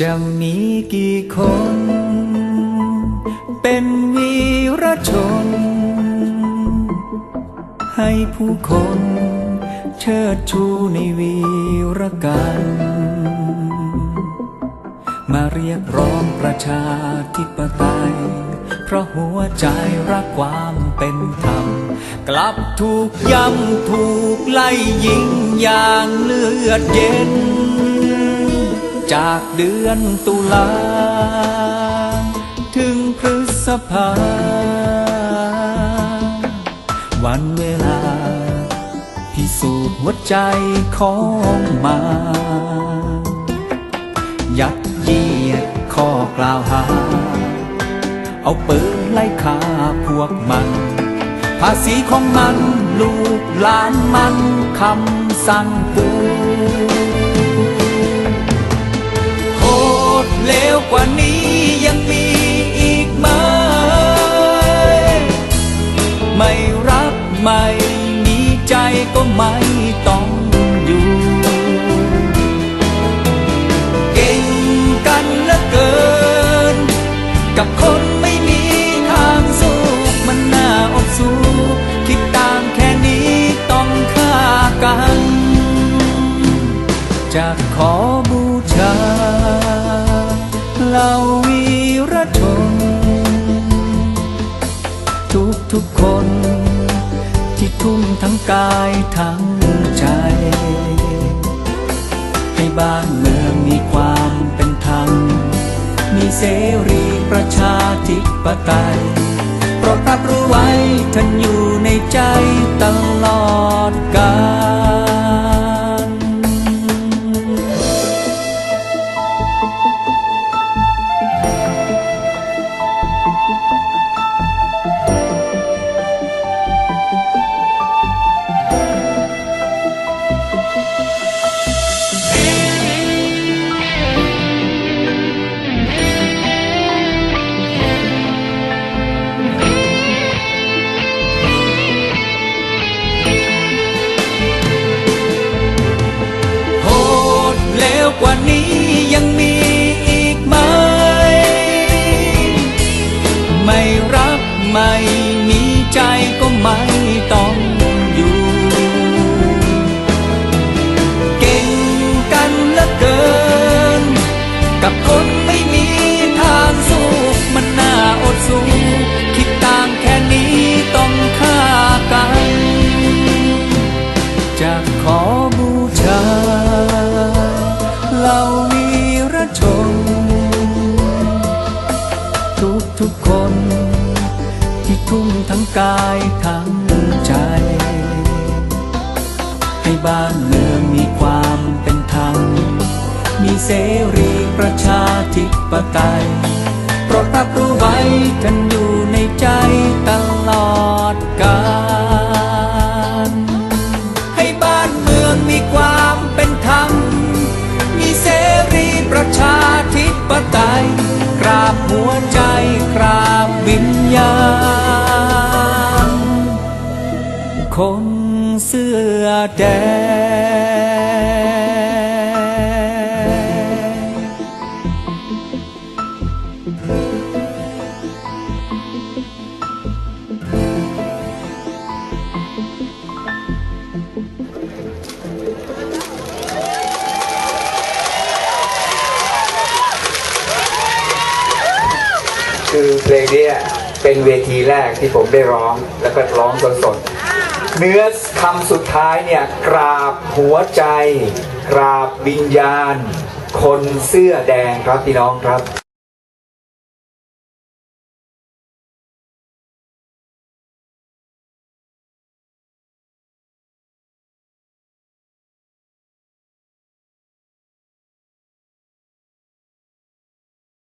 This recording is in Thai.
จะมีกี่คน เป็นวีรชน ให้ผู้คนเชิดชูในวีรกันมาเรียกร้องประชาธิปไตย เพราะหัวใจรักความเป็นธรรม กลับถูกย้ำถูกไล่ยิงอย่างเลือดเย็น จากเดือนตุลา ถึงพฤษภา วันเวลา พิสูจน์หัวใจของมา ยัดเยียดข้อกล่าวหา เอาปืนไล่ฆ่าพวกมัน ภาษีของมัน ลูกหลานมันคำสั่งปู เลวกว่านี้ยังมีอีกไหม ไม่รักไม่มีใจก็ไม่ ทุ่มทั้งกายทั้งใจ ให้บ้านเมืองมีความเป็นธรรม มีเสรีประชาธิปไตย ไม่มีใจก็ไม่ ทุ่มทั้งกายทั้งใจ ให้บ้านเมืองมีความเป็นธรรม มีเสรีประชาธิปไตยโปรดรับรู้ไว้ท่านอยู่ในใจตลอดกาลให้บ้านเมืองมีความเป็นธรรม มีเสรีประชาธิปไตย คนเสื้อแดง คือเพลงเนี้ยเป็นเวทีแรกที่ผมได้ร้องแล้วก็ร้องสดๆ เนื้อคำสุดท้ายเนี่ยกราบหัวใจ กราบวิญญาณ คนเสื้อแดงครับพี่น้องครับ